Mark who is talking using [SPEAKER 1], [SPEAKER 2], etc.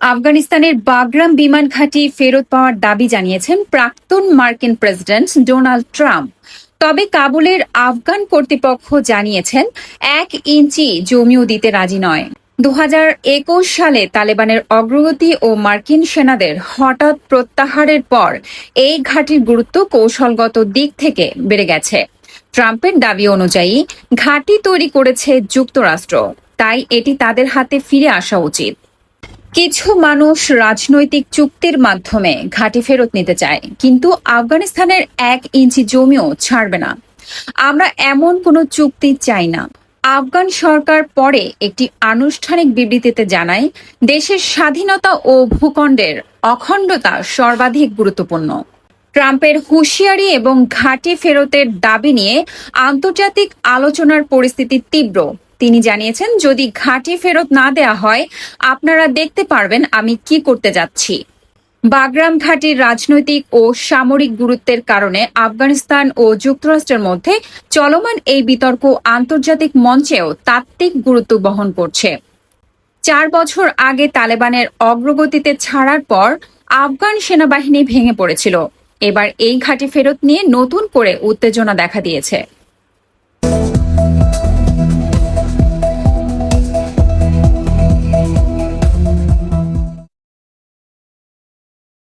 [SPEAKER 1] আফগানিস্তানের বাগরাম বিমান ঘাঁটি ফেরত পাওয়ার দাবি জানিয়েছেন প্রাক্তন মার্কিন প্রেসিডেন্ট ডোনাল্ড ট্রাম্প। তবে কাবুলের আফগান কর্তৃপক্ষ জানিয়েছেন, এক ইঞ্চি জমিও দিতে রাজি নয়। দু সালে তালেবানের অগ্রগতি ও মার্কিন সেনাদের হঠাৎ প্রত্যাহারের পর এই ঘাঁটির গুরুত্ব কৌশলগত দিক থেকে বেড়ে গেছে। ট্রাম্পের দাবি অনুযায়ী, ঘাঁটি তৈরি করেছে যুক্তরাষ্ট্র। তাই এটি তাদের হাতে ফিরে আসা উচিত। কিছু মানুষ রাজনৈতিক চুক্তির মাধ্যমে ঘাঁটি ফেরত নিতে চায়, কিন্তু আফগানিস্তানের এক ইঞ্চি জমিও ছাড়বে না। আমরা এমন কোনো চুক্তি চাই না। আফগান সরকার পরে একটি আনুষ্ঠানিক বিবৃতিতে জানায়, দেশের স্বাধীনতা ও ভূখণ্ডের অখণ্ডতা সর্বাধিক গুরুত্বপূর্ণ। ট্রাম্পের হুঁশিয়ারি এবং ঘাঁটি ফেরতের দাবি নিয়ে আন্তর্জাতিক আলোচনার পরিস্থিতি তীব্র। তিনি জানিয়েছেন, যদি ঘাঁটি ফেরত না দেয়া হয়, আপনারা দেখতে পারবেন আমি কি করতে যাচ্ছি। বাগরাম ঘাটির রাজনৈতিক ও সামরিক গুরুত্বের কারণে আফগানিস্তান ও যুক্তরাষ্ট্রের মধ্যে চলমান এই বিতর্ক আন্তর্জাতিক মঞ্চেও তাত্ত্বিক গুরুত্ব বহন করছে। চার বছর আগে তালেবানের অগ্রগতিতে ছাড়ার পর আফগান সেনাবাহিনী ভেঙে পড়েছিল। এবার এই ঘাঁটি ফেরত নিয়ে নতুন করে উত্তেজনা দেখা দিয়েছে।